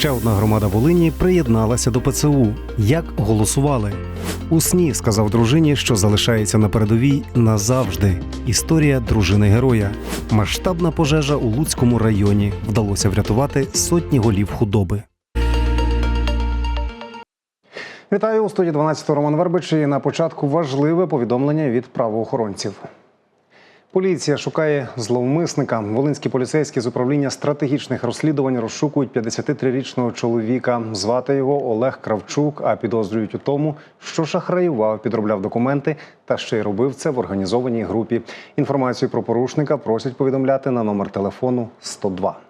Ще одна громада Волині приєдналася до ПЦУ. Як голосували? У сні сказав дружині, що залишається на передовій назавжди. Історія дружини героя. Масштабна пожежа у Луцькому районі. Вдалося врятувати сотні голів худоби. Вітаю у студії 12 Роман Вербич. І на початку важливе повідомлення від правоохоронців. Поліція шукає зловмисника. Волинські поліцейські з управління стратегічних розслідувань розшукують 53-річного чоловіка. Звати його Олег Кравчук. А підозрюють у тому, що шахраював, підробляв документи та ще й робив це в організованій групі. Інформацію про порушника просять повідомляти на номер телефону 102.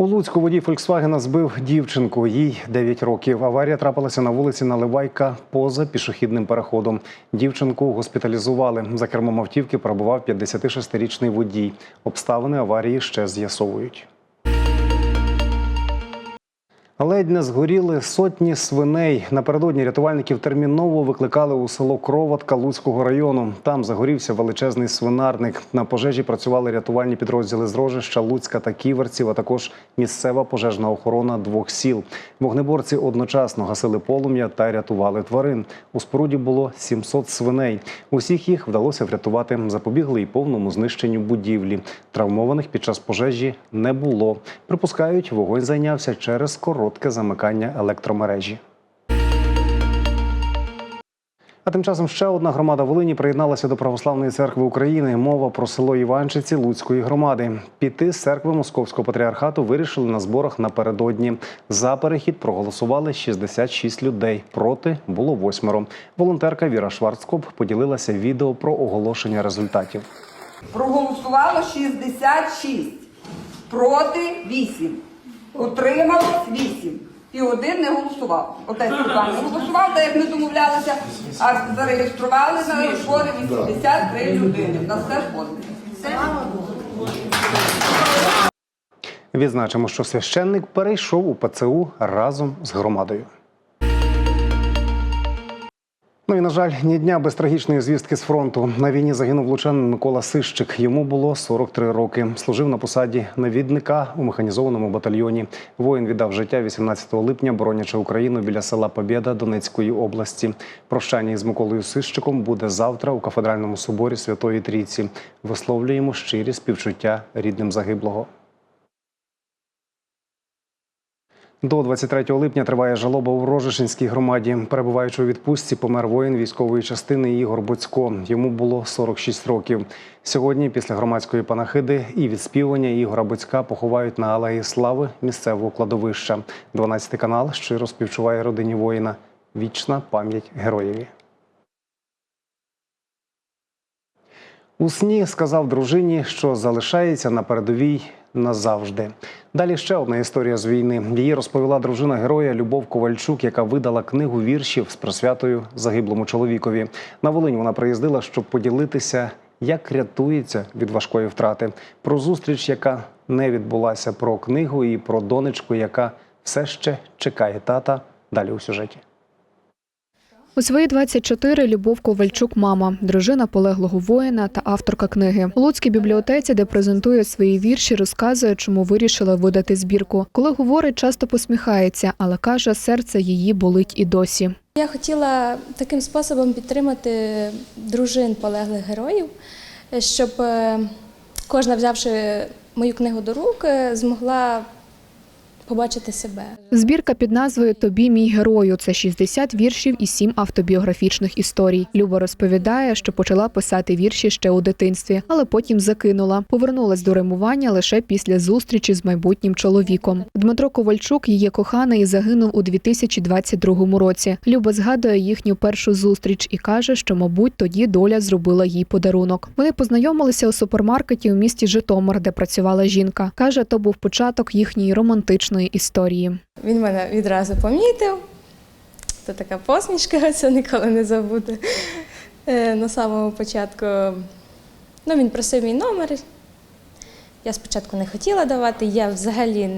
У Луцьку водій Фольксвагена збив дівчинку. Їй 9 років. Аварія трапилася на вулиці Наливайка поза пішохідним переходом. Дівчинку госпіталізували. За кермом автівки перебував 56-річний водій. Обставини аварії ще з'ясовують. Ледь не згоріли сотні свиней. Напередодні рятувальників терміново викликали у село Кроватка Луцького району. Там загорівся величезний свинарник. На пожежі працювали рятувальні підрозділи з Рожища, Луцька та Ківерців, а також місцева пожежна охорона двох сіл. Вогнеборці одночасно гасили полум'я та рятували тварин. У споруді було 700 свиней. Усіх їх вдалося врятувати. Запобігли і повному знищенню будівлі. Травмованих під час пожежі не було. Припускають, вогонь зайнявся через коротке замикання електромережі. А тим часом ще одна громада Волині приєдналася до Православної церкви України. Мова про село Іванчиці Луцької громади. Піти з церкви Московського патріархату вирішили на зборах напередодні. За перехід проголосували 66 людей. Проти було восьмеро. Волонтерка Віра Шварцкоп поділилася відео про оголошення результатів. Проголосувало 66, проти 8, утрималось 8. І один не голосував. Отець Степан не голосував, так як ми домовлялися, а зареєстрували на збори 83 людини. На все ходить. Відзначимо, що священник перейшов у ПЦУ разом з громадою. Ну і на жаль, ні дня без трагічної звістки з фронту. На війні загинув лучанин Микола Сищик. Йому було 43 роки. Служив на посаді навідника у механізованому батальйоні. Воїн віддав життя 18 липня, боронячи Україну біля села Побєда Донецької області. Прощання із Миколою Сищиком буде завтра у кафедральному соборі Святої Трійці. Висловлюємо щирі співчуття рідним загиблого. До 23 липня триває жалоба у Рожишинській громаді. Перебуваючи у відпустці, помер воїн військової частини Ігор Боцько. Йому було 46 років. Сьогодні, після громадської панахиди і відспівання Ігора Боцька поховають на алеї Слави місцевого кладовища. 12 канал щиро співчуває родині воїна. Вічна пам'ять героєві. У сні сказав дружині, що залишається на передовій назавжди. Далі ще одна історія з війни. Її розповіла дружина героя Любов Ковальчук, яка видала книгу віршів з присвятою загиблому чоловікові. На Волинь вона приїздила, щоб поділитися, як рятується від важкої втрати. Про зустріч, яка не відбулася, про книгу і про донечку, яка все ще чекає тата. Далі у сюжеті. У свої 24 Любов Ковальчук, мама, дружина полеглого воїна та авторка книги. У Луцькій бібліотеці, де презентує свої вірші, розказує, чому вирішила видати збірку. Коли говорить, часто посміхається, але каже, серце її болить і досі. Я хотіла таким способом підтримати дружин полеглих героїв, щоб е, кожна, взявши мою книгу до рук, е, змогла побачити себе. Збірка під назвою Тобі мій герою. Це 60 віршів і 7 автобіографічних історій. Люба розповідає, що почала писати вірші ще у дитинстві, але потім закинула. Повернулась до римування лише після зустрічі з майбутнім чоловіком. Дмитро Ковальчук, її коханий, загинув у 2022 році. Люба згадує їхню першу зустріч і каже, що, мабуть, тоді доля зробила їй подарунок. Вони познайомилися у супермаркеті у місті Житомир, де працювала жінка. каже, то був початок їхньої романтичної історії. Він мене відразу помітив. Це така посмішка, це ніколи не забуде. На самому початку ну, він просив мій номер. Я спочатку не хотіла давати. Я взагалі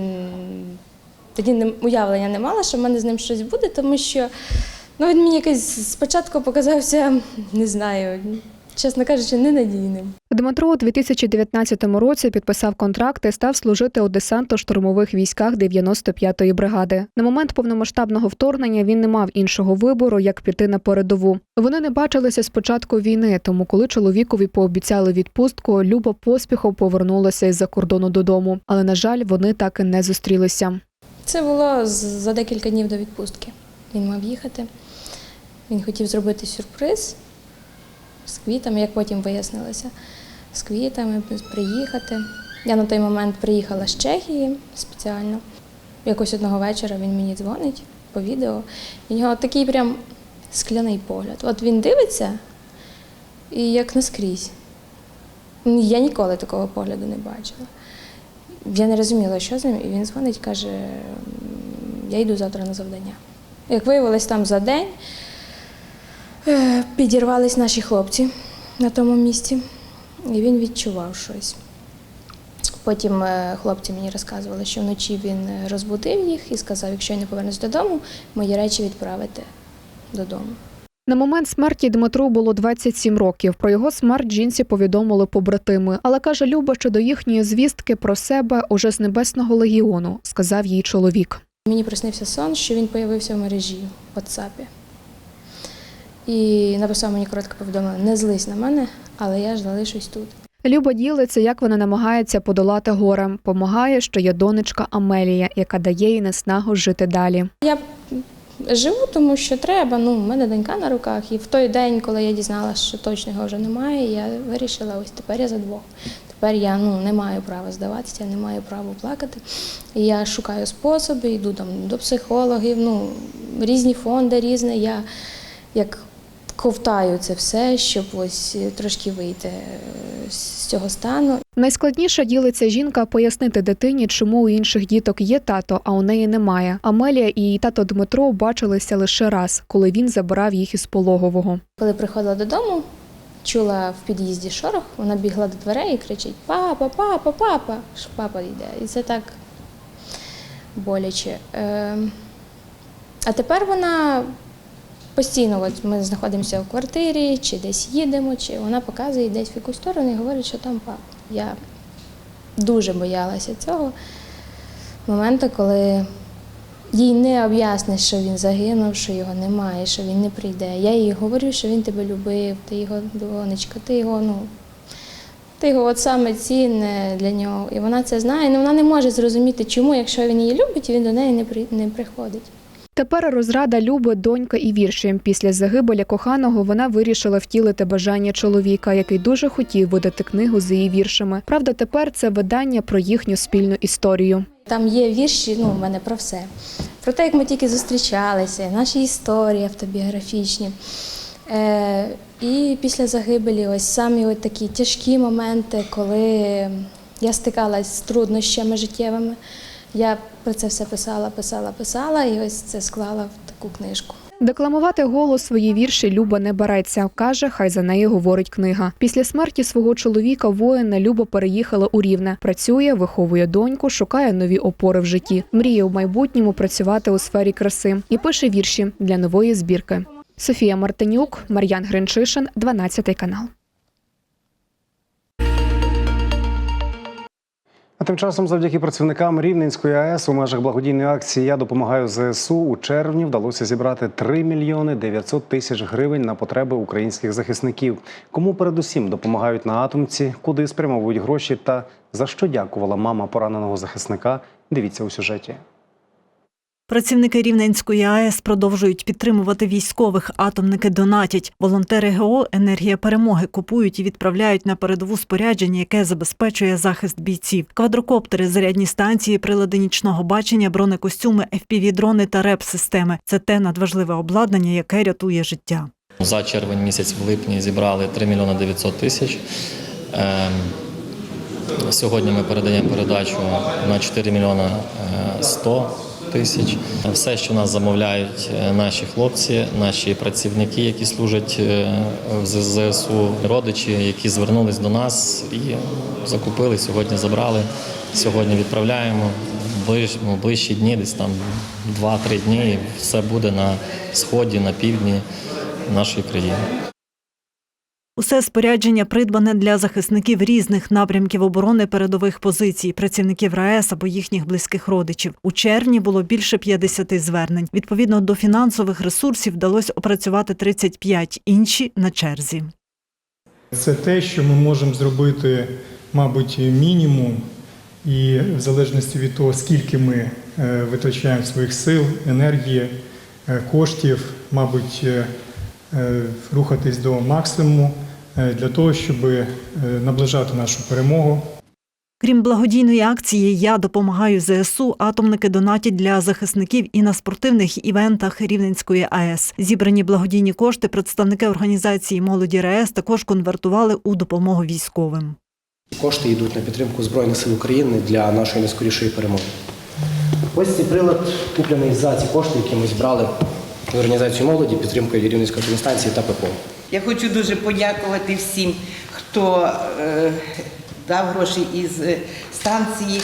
тоді не, уявлення не мала, що в мене з ним щось буде, тому що ну, він мені якось спочатку показався, не знаю, чесно кажучи, ненадійним. Дмитро у 2019 році підписав контракт і став служити у десантно-штурмових військах 95-ї бригади. На момент повномасштабного вторгнення він не мав іншого вибору, як піти на передову. Вони не бачилися з початку війни, тому коли чоловікові пообіцяли відпустку, Люба поспіхом повернулася із-за кордону додому. Але на жаль, вони так і не зустрілися. Це було за декілька днів до відпустки. Він мав їхати. Він хотів зробити сюрприз з квітами, як потім вияснилося, з квітами, приїхати. Я на той момент приїхала з Чехії спеціально. Якось одного вечора він мені дзвонить по відео. В нього такий прям скляний погляд. От він дивиться і як наскрізь. Я ніколи такого погляду не бачила. Я не розуміла, що з ним, і він дзвонить, каже, я йду завтра на завдання. Як виявилось, там за день підірвались наші хлопці на тому місці, і він відчував щось. Потім е, хлопці мені розказували, що вночі він е, розбудив їх і сказав, якщо я не повернусь додому, мої речі відправити додому. На момент смерті Дмитру було 27 років. Про його смерть жінці повідомили побратими. Але каже Люба, що до їхньої звістки про себе уже з небесного легіону, сказав їй чоловік. Мені приснився сон, що він з'явився в мережі в WhatsApp. І написав мені коротке повідомлення: не злись на мене, але я ж залишусь тут. Люба ділиться, як вона намагається подолати горе. Помагає, що є донечка Амелія, яка дає їй наснагу жити далі. Я живу, тому що треба. Ну, в мене донька на руках. І в той день, коли я дізналася, що точно його вже немає, я вирішила, ось тепер я за двох. Тепер я ну, не маю права здаватися, не маю права плакати. І я шукаю способи, йду там до психологів, ну, різні фонди, різне. Я як ковтаю це все, щоб ось трошки вийти е, з цього стану. Найскладніше ділиться жінка пояснити дитині, чому у інших діток є тато, а у неї немає. Амелія і її тато Дмитро бачилися лише раз, коли він забирав їх із пологового. Коли приходила додому, чула в під'їзді шорох, вона бігла до дверей і кричить: Папа, папа, папа! Що папа йде. І це так боляче. Е, А тепер вона постійно, от ми знаходимося в квартирі, чи десь їдемо, чи вона показує десь в якусь сторону і говорить, що там папа. Я дуже боялася цього моменту, коли їй не об'ясниш, що він загинув, що його немає, що він не прийде. Я їй говорю, що він тебе любив, ти його донечка, ти його, ну. Ти його от саме цінне для нього. І вона це знає, але вона не може зрозуміти, чому, якщо він її любить, він до неї не приходить. Тепер розрада Люби, донька і вірші. Після загибелі коханого вона вирішила втілити бажання чоловіка, який дуже хотів видати книгу з її віршами. Правда, тепер це видання про їхню спільну історію. Там є вірші, ну, в мене про все. Про те, як ми тільки зустрічалися, наші історії автобіографічні. Е, і після загибелі ось самі от такі тяжкі моменти, коли я стикалась з труднощами життєвими. Я про це все писала, писала, писала, і ось це склала в таку книжку. Декламувати голос свої вірші Люба не береться. каже, хай за неї говорить книга. Після смерті свого чоловіка воїна Люба переїхала у Рівне. Працює, виховує доньку, шукає нові опори в житті. Мріє в майбутньому працювати у сфері краси і пише вірші для нової збірки. Софія Мартинюк, Мар'ян Гринчишин, 12 канал. А тим часом, завдяки працівникам Рівненської АЕС у межах благодійної акції Я допомагаю ЗСУ у червні вдалося зібрати 3 мільйони 900 тисяч гривень на потреби українських захисників. Кому передусім допомагають на атомці, куди спрямовують гроші та за що дякувала мама пораненого захисника. Дивіться у сюжеті. Працівники Рівненської АЕС продовжують підтримувати військових. Атомники донатять. Волонтери ГО Енергія перемоги купують і відправляють на передову спорядження, яке забезпечує захист бійців. Квадрокоптери, зарядні станції, прилади нічного бачення, бронекостюми, FPV-дрони та РЕП-системи це те надважливе обладнання, яке рятує життя. За червень місяць в липні зібрали 3 мільйони 900 тисяч. Ем, Сьогодні ми передаємо передачу на 4 мільйона е, 100 тисяч. Все, що нас замовляють е, наші хлопці, наші працівники, які служать е, в ЗСУ, родичі, які звернулись до нас і закупили. Сьогодні забрали. Сьогодні відправляємо. Ближ, ну, ближчі дні, десь там 2-3 дні, і все буде на сході, на півдні нашої країни. Усе спорядження придбане для захисників різних напрямків оборони передових позицій, працівників РАЕС або їхніх близьких родичів. У червні було більше 50 звернень. Відповідно до фінансових ресурсів вдалося опрацювати 35, інші на черзі. Це те, що ми можемо зробити, мабуть, мінімум, і в залежності від того, скільки ми е, витрачаємо своїх сил, енергії, е, коштів, мабуть, е, рухатись до максимуму е, для того, щоб е, наближати нашу перемогу. Крім благодійної акції Я допомагаю ЗСУ. Атомники донатять для захисників і на спортивних івентах Рівненської АЕС. Зібрані благодійні кошти представники організації молоді РАЕС також конвертували у допомогу військовим. Кошти йдуть на підтримку Збройних сил України для нашої найскорішої перемоги. Ось цей прилад куплений за ці кошти, які ми зібрали в організацію молоді підтримкою Рівненської адміністрації та ППО. Я хочу дуже подякувати всім, хто е, дав гроші із е, станції.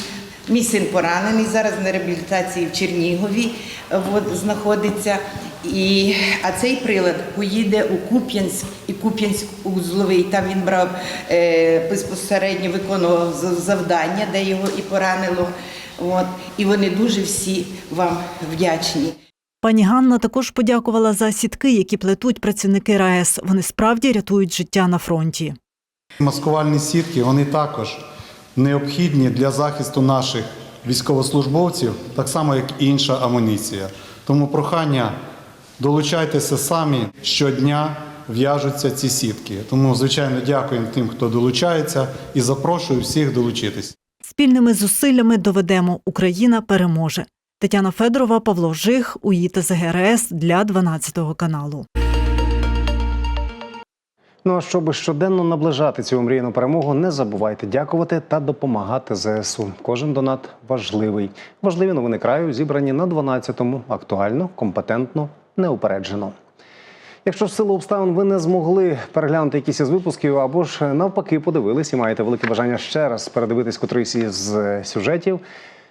Мій син поранений зараз на реабілітації в Чернігові от, знаходиться. І, а цей прилад поїде у Куп'янськ і Куп'янськ узловий. Там він брав е, безпосередньо виконував завдання, де його і поранило. От. І вони дуже всі вам вдячні. Пані Ганна також подякувала за сітки, які плетуть працівники РАЕС. Вони справді рятують життя на фронті. Маскувальні сітки вони також необхідні для захисту наших військовослужбовців, так само як і інша амуніція. Тому прохання долучайтеся самі щодня. В'яжуться ці сітки. Тому, звичайно, дякуємо тим, хто долучається, і запрошую всіх долучитись. Спільними зусиллями доведемо Україна переможе. Тетяна Федорова, Павло Жих, УІТ ЗГРС для 12 каналу. Ну а щоб щоденно наближати цю мрійну перемогу, не забувайте дякувати та допомагати ЗСУ. Кожен донат важливий. Важливі новини краю зібрані на 12-му. Актуально, компетентно, неупереджено. Якщо в силу обставин ви не змогли переглянути якісь із випусків, або ж навпаки подивились і маєте велике бажання ще раз передивитись котрийсь із сюжетів.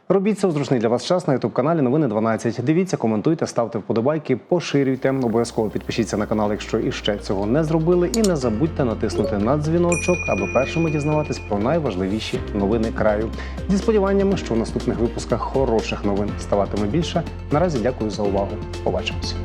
Робіть це у зручний для вас час на ютуб каналі Новини 12. Дивіться, коментуйте, ставте вподобайки, поширюйте. Обов'язково підпишіться на канал, якщо іще цього не зробили. І не забудьте натиснути на дзвіночок, аби першими дізнаватись про найважливіші новини краю. Зі сподіваннями, що в наступних випусках хороших новин ставатиме більше. Наразі дякую за увагу. Побачимось.